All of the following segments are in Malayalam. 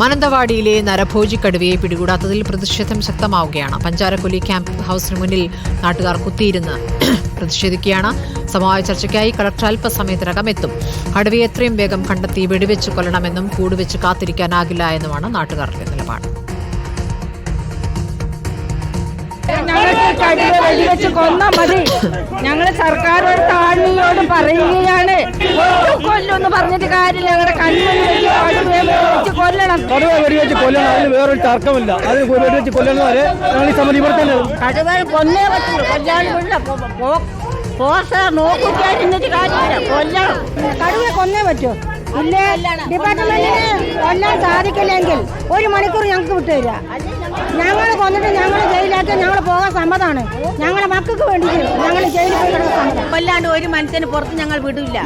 മാനന്തവാടിയിലെ നരഭോജി കടുവയെ പിടികൂടാത്തതിൽ പ്രതിഷേധം ശക്തമാവുകയാണ്. പഞ്ചാരക്കൊല്ലി ക്യാമ്പ് ഹൌസിന് മുന്നിൽ നാട്ടുകാർ കുത്തിയിരുന്ന് പ്രതിഷേധിക്കുകയാണ്. സമവായ ചർച്ചയ്ക്കായി കളക്ടർ അല്പസമയത്തിനകം എത്തും. കടുവയെ എത്രയും വേഗം കണ്ടെത്തി വെടിവെച്ച് കൊല്ലണമെന്നും കൂടുവെച്ച് കാത്തിരിക്കാനാകില്ല എന്നുമാണ് നാട്ടുകാരുടെ നിലപാട്. ഞങ്ങൾ സർക്കാരോട് താഴ്മയോട് പറയുകയാണ് ഒട്ടും കൊല്ലുമെന്ന് പറഞ്ഞിട്ട് കാര്യമില്ല. ഞങ്ങളുടെ കൺമുന്നിൽ കൊല്ലണം. കടുവ വെടിവെച്ച് കൊല്ലണം. അതിന് വേറൊരു തർക്കമില്ല. അതിന് വെടിവെച്ച് കൊല്ലണം വരെ ഞങ്ങൾ ഈ സമിതി ഇവിടെ തന്നെ കടുവ കൊല്ലേ പറ്റുള്ളൂ. കൊല്ലാണ്ട് പോസ്റ്റർ നോക്കിക്കാൻ എന്നിട്ട് കാര്യമില്ല. കൊല്ലണം. കടുവ കൊന്നേ പറ്റുമോ ഇല്ലേ ഡിപ്പാർട്ട്മെന്റിന് കൊല്ലാൻ സാധിക്കില്ലെങ്കിൽ ഒരു മണിക്കൂർ ഞങ്ങൾക്ക് വിട്ടുതരിക. ഞങ്ങൾ കൊന്നിട്ട് ഞങ്ങൾ ജയിലാക്കി ഞങ്ങൾ പോകാൻ സമ്മതമാണ് ഞങ്ങളെ മക്കൾക്ക് ഞങ്ങൾ ജയിലിൽ പോയി കിടക്കാൻ കൊല്ലാണ്ട് ഒരു മനുഷ്യന് പുറത്ത് ഞങ്ങൾ വിടില്ല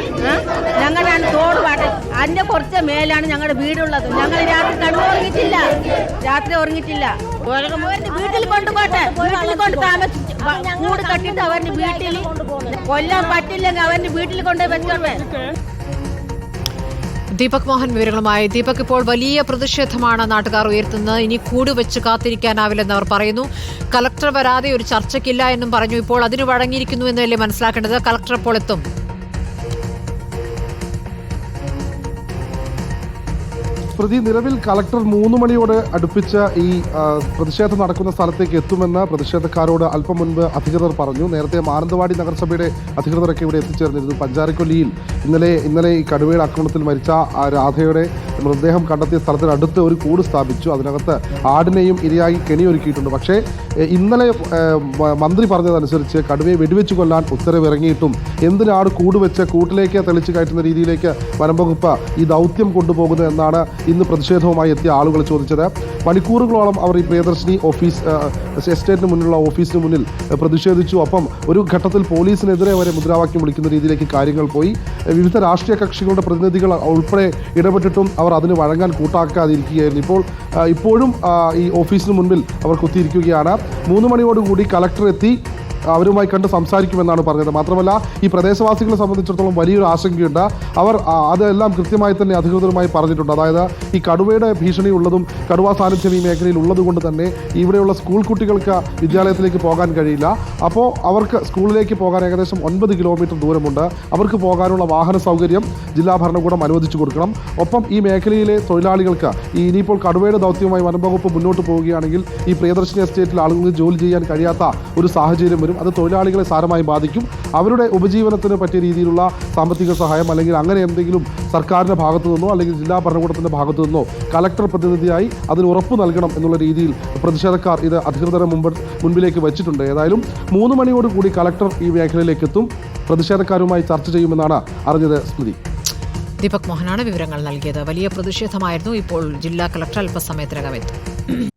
ഞങ്ങളാണ് തോട് പാട്ട്. അതിന്റെ കുറച്ച് മേലാണ് ഞങ്ങളുടെ വീടുള്ളത്. ഞങ്ങൾ രാത്രി ഉറങ്ങിയിട്ടില്ല. രാത്രി ഉറങ്ങിട്ടില്ല വീട്ടിൽ കൊണ്ടുപോട്ടെ. വീട്ടിൽ കൊണ്ട് താമസിച്ചു കൂട് കട്ടിട്ട് അവന്റെ വീട്ടിൽ കൊല്ലാൻ പറ്റില്ലെങ്കിൽ അവന്റെ വീട്ടിൽ കൊണ്ടുപോയി വെച്ചോട്ടെ. ദീപക് മോഹൻ വിവരങ്ങളുമായി. ദീപക് ഇപ്പോൾ വലിയ പ്രതിഷേധമാണ് നാട്ടുകാർ ഉയർത്തുന്നത്. ഇനി കൂടുവെച്ച് കാത്തിരിക്കാനാവില്ലെന്ന് അവർ പറയുന്നു. കലക്ടർ വരാതെ ഒരു ചർച്ചയ്ക്കില്ല എന്നും പറഞ്ഞു. ഇപ്പോൾ അതിന് വഴങ്ങിയിരിക്കുന്നു എന്നല്ലേ മനസ്സിലാക്കേണ്ടത്? കലക്ടർ ഇപ്പോൾ എത്തും. പ്രതി നിലവിൽ കളക്ടർ മൂന്ന് മണിയോട് അടുപ്പിച്ച ഈ പ്രതിഷേധം നടക്കുന്ന സ്ഥലത്തേക്ക് എത്തുമെന്ന് പ്രതിഷേധക്കാരോട് അല്പം മുൻപ് അധികൃതർ പറഞ്ഞു. നേരത്തെ മാനന്തവാടി നഗരസഭയുടെ അധികൃതരൊക്കെ ഇവിടെ എത്തിച്ചേർന്നിരുന്നു പഞ്ചാരക്കൊല്ലിയിൽ. ഇന്നലെ ഇന്നലെ ഈ കടുവയുടെ ആക്രമണത്തിൽ മരിച്ച രാധയുടെ മൃതദേഹം കണ്ടെത്തിയ സ്ഥലത്തിനടുത്ത് ഒരു കൂട് സ്ഥാപിച്ചു. അതിനകത്ത് ആടിനെയും ഇരയായി കെണിയൊരുക്കിയിട്ടുണ്ട് പക്ഷേ ഇന്നലെ മന്ത്രി പറഞ്ഞതനുസരിച്ച് കടുവയെ വെടിവെച്ച് കൊല്ലാൻ ഉത്തരവിറങ്ങിയിട്ടും എന്തിനാട് എന്തിനാണ് കൂട് വെച്ച് കൂട്ടിലേക്ക് തെളിച്ച് കയറ്റുന്ന രീതിയിലേക്ക് വനംവകുപ്പ് ഈ ദൗത്യം കൊണ്ടുപോകുന്നത് എന്നാണ് ഇന്ന് പ്രതിഷേധവുമായി എത്തിയ ആളുകൾ ചോദിച്ചത്. മണിക്കൂറുകളോളം അവർ ഈ പ്രിയദർശിനി ഓഫീസ് എസ്റ്റേറ്റിന് മുന്നിലുള്ള ഓഫീസിന് മുന്നിൽ പ്രതിഷേധിച്ചു. ഒപ്പം ഒരു ഘട്ടത്തിൽ പോലീസിനെതിരെ വരെ മുദ്രാവാക്യം വിളിക്കുന്ന രീതിയിലേക്ക് കാര്യങ്ങൾ പോയി. വിവിധ രാഷ്ട്രീയ കക്ഷികളുടെ പ്രതിനിധികൾ ഉൾപ്പെടെ ഇടപെട്ടിട്ടും അവർ അതിന് വഴങ്ങാൻ കൂട്ടാക്കാതിരിക്കുകയായിരുന്നു. ഇപ്പോൾ ഇപ്പോഴും ഈ ഓഫീസിന് മുൻപിൽ അവർ കുത്തിയിരിക്കുകയാണ്. മൂന്ന് മണിയോടുകൂടി കലക്ടർ എത്തി. അവരുമായി കണ്ട് സംസാരിക്കുമെന്നാണ് പറഞ്ഞത്. മാത്രമല്ല ഈ പ്രദേശവാസികളെ സംബന്ധിച്ചിടത്തോളം വലിയൊരു ആശങ്കയുണ്ട്. അവർ അതെല്ലാം കൃത്യമായി തന്നെ അധികൃതരുമായി പറഞ്ഞിട്ടുണ്ട്. അതായത് ഈ കടുവയുടെ ഭീഷണി ഉള്ളതും കടുവ സാന്നിധ്യം ഈ മേഖലയിൽ ഉള്ളതുകൊണ്ട് തന്നെ ഇവിടെയുള്ള സ്കൂൾ കുട്ടികൾക്ക് വിദ്യാലയത്തിലേക്ക് പോകാൻ കഴിയില്ല. അപ്പോൾ അവർക്ക് സ്കൂളിലേക്ക് പോകാൻ ഏകദേശം ഒൻപത് കിലോമീറ്റർ ദൂരമുണ്ട്. അവർക്ക് പോകാനുള്ള വാഹന സൗകര്യം ജില്ലാ ഭരണകൂടം അനുവദിച്ചു കൊടുക്കണം. ഒപ്പം ഈ മേഖലയിലെ തൊഴിലാളികൾക്ക് ഈ ഇനിയിപ്പോൾ കടുവയുടെ ദൗത്യവുമായി വനംവകുപ്പ് മുന്നോട്ട് പോവുകയാണെങ്കിൽ ഈ പ്രിയദർശിനി എസ്റ്റേറ്റിൽ ആളുകൾക്ക് ജോലി ചെയ്യാൻ കഴിയാത്ത ഒരു സാഹചര്യം വരും. അത് തൊഴിലാളികളെ സാരമായി ബാധിക്കും. അവരുടെ ഉപജീവനത്തിന് പറ്റിയ രീതിയിലുള്ള സാമ്പത്തിക സഹായം അല്ലെങ്കിൽ അങ്ങനെ എന്തെങ്കിലും സർക്കാരിന്റെ ഭാഗത്തു നിന്നോ അല്ലെങ്കിൽ ജില്ലാ ഭരണകൂടത്തിന്റെ ഭാഗത്തു നിന്നോ കലക്ടർ പ്രതിനിധിയായി അതിന് ഉറപ്പ് നൽകണം എന്നുള്ള രീതിയിൽ പ്രതിഷേധക്കാർ ഇത് അധികൃതരെ മുമ്പ് മുൻപിലേക്ക് വെച്ചിട്ടുണ്ട്. ഏതായാലും മൂന്ന് മണിയോട് കൂടി കലക്ടർ ഈ മേഖലയിലേക്ക് എത്തും. പ്രതിഷേധക്കാരുമായി ചർച്ച ചെയ്യുമെന്നാണ് അറിഞ്ഞത് സ്മൃതി. ദീപക് മോഹനാണ് വിവരങ്ങൾ നൽകിയത്. വലിയ പ്രതിഷേധമായിരുന്നു ഇപ്പോൾ ജില്ലാ കളക്ടർ അല്പസമയത്തിനകം എത്തും